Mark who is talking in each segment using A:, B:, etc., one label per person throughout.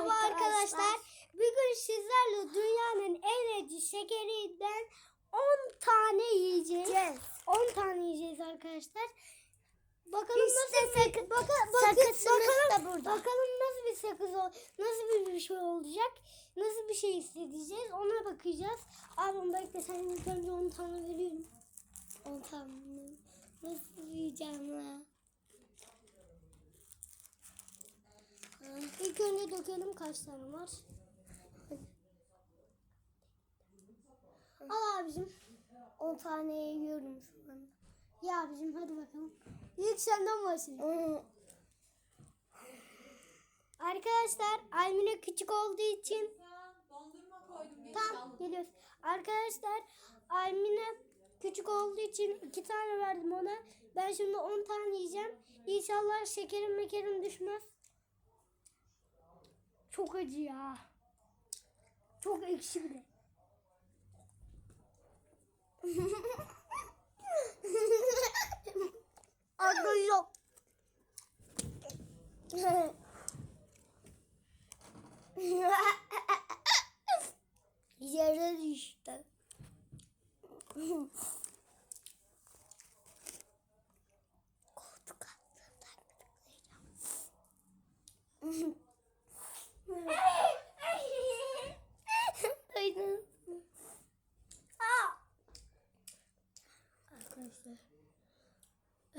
A: Merhaba arkadaşlar. Bugün sizlerle dünyanın en acı şekerinden 10 tane yiyeceğiz.
B: Yiyeceğiz.
A: 10 tane yiyeceğiz arkadaşlar. Bakalım
B: İşte
A: nasıl bir
B: sakız-
A: baka,
B: sakızımız
A: bakalım,
B: da burada.
A: bakalım nasıl bir sakız ol, nasıl bir, bir şey olacak. Nasıl bir şey hissedeceğiz ona bakacağız. Abim bekle sen ilk önce 10 tane veriyorum. 10 tane. Nasıl yiyeceğim ya? İlk önce dökelim kaç tane var. Al abicim.
B: 10 tane yiyorum şu anda.
A: Ya abicim hadi bakalım. İlk senden başlayalım. Arkadaşlar Almina küçük olduğu için
C: Dondurma koydum bir
A: tam geliyoruz. Arkadaşlar Almina küçük olduğu için iki tane verdim ona. Ben şimdi 10 tane yiyeceğim. İnşallah şekerim mekerim düşmez. Çok acı ya. Çok ekşi bir de.
B: Adı yok. Yere düştü.
A: Arkadaşlar.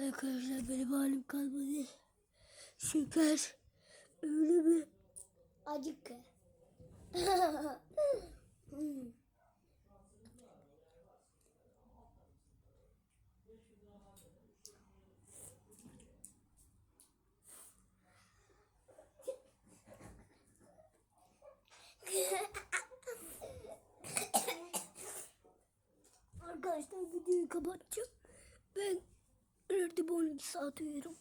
A: Arkadaşlar benim halim kalmadı. Şeker. Öyle bir
B: Acık.
A: Arkadaşlar videoyu kapatacağım. 12 saat uyuyorum.